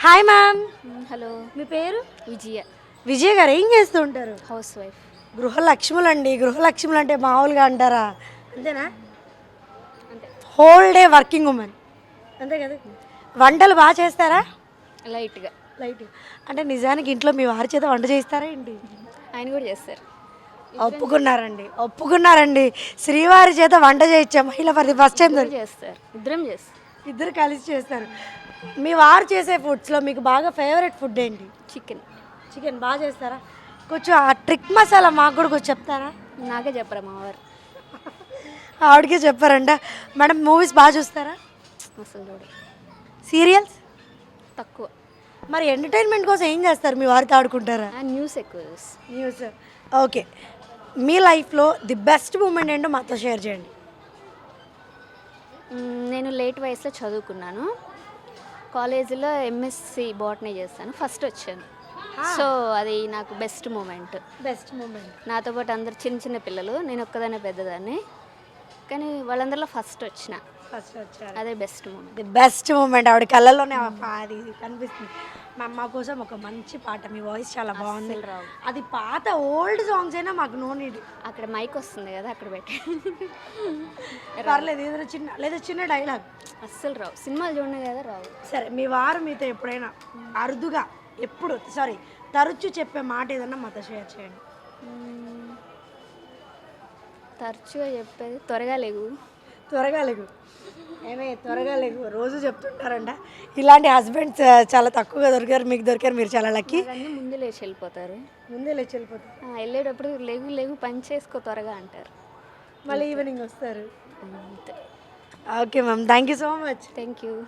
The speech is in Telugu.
హాయ్ మ్యామ్ హలో మీ పేరు? విజయ. విజయ్ గారు ఏం చేస్తూ ఉంటారు? హౌస్ వైఫ్ గృహలక్ష్ములు అండి గృహలక్ష్ములు అంటే మామూలుగా అంటారా? అంతేనా? అంతే. హోల్ డే వర్కింగ్ ఉమెన్ అంతే కదా? వంటలు బాగా చేస్తారా? లైట్గా. లైట్ అంటే నిజానికి ఇంట్లో మీ వారి చేత వంట చేస్తారా ఏంటి? ఆయన కూడా చేస్తారు. ఒప్పుకున్నారండి. ఒప్పుకున్నారండి. శ్రీవారి చేత వంట చేయొచ్చా మహిళ ఫస్ట్ టైం చేస్తారు. ఇద్దరం చేస్తారు ఇద్దరు కలిసి చేస్తారు. మీ వారు చేసే ఫుడ్స్లో మీకు బాగా ఫేవరెట్ ఫుడ్ ఏంటి? చికెన్ చికెన్ బాగా చేస్తారా? కొంచెం ఆ ట్రిక్ మసాలా మాకు కూడా కొంచెం చెప్తారా? నాకే చెప్పరా మా వారు. ఆవిడకే చెప్పారంట. మేడం మూవీస్ బాగా చూస్తారా? అసలు చూడు సీరియల్స్ తక్కువ. మరి ఎంటర్టైన్మెంట్ కోసం ఏం చేస్తారు? మీ వారితో ఆడుకుంటారా? న్యూస్ ఎక్కువ న్యూస్ ఓకే మీ లైఫ్లో ది బెస్ట్ మూమెంట్ ఏంటో మాతో షేర్ చేయండి. నేను లేట్ వయసులో చదువుకున్నాను. కాలేజీలో ఎంఎస్సి బాటనీ చేస్తాను ఫస్ట్ వచ్చాను. సో అది నాకు బెస్ట్ మూమెంట్ బెస్ట్ మూమెంట్ నాతో పాటు అందరు చిన్న చిన్న పిల్లలు నేను ఒక్కదానే పెద్దదాన్ని. కానీ వాళ్ళందరిలో ఫస్ట్ వచ్చిన. ఫస్ట్ వచ్చారు. అదే best moment the best moment ఆవిడ ఆ పా- అది కనిపిస్తుంది. మా అమ్మ కోసం ఒక మంచి పాట మీ వాయిస్ చాలా బాగుంది. అస్సలు రావు. అది పాత ఓల్డ్ సాంగ్స్ అయినా మాకు నో నీడ్ అక్కడ మైక్ వస్తుంది కదా అక్కడ పెట్టి. పర్లేదు ఏదైనా చిన్న లేదా చిన్న డైలాగ్ అస్సలు రావు. సినిమాలు చూడనే కదా రావు. సరే మీ వారు మీతో ఎప్పుడైనా అరుదుగా ఎప్పుడు సారీ తరచు చెప్పే మాట ఏదన్నా మాతో షేర్ చేయండి. మ్మ్. తరచుగా చెప్పేది త్వరగా లేవు. త్వరగా లేగు ఏమే త్వరగా లేగు రోజు చెప్తుంటారంట ఇలాంటి హస్బెండ్స్ చాలా తక్కువగా దొరికారు. మీకు దొరికారు మీరు చాలా లక్కీ. ముందు లేచి వెళ్ళిపోతారు. ముందే లేచి వెళ్ళిపోతారు. ఆ, వెళ్ళేటప్పుడు లేవు లేవు పని చేసుకో త్వరగా అంటారు. మళ్ళీ ఈవినింగ్ వస్తారు. అంతే. Okay ma'am. Thank you so much. Thank you.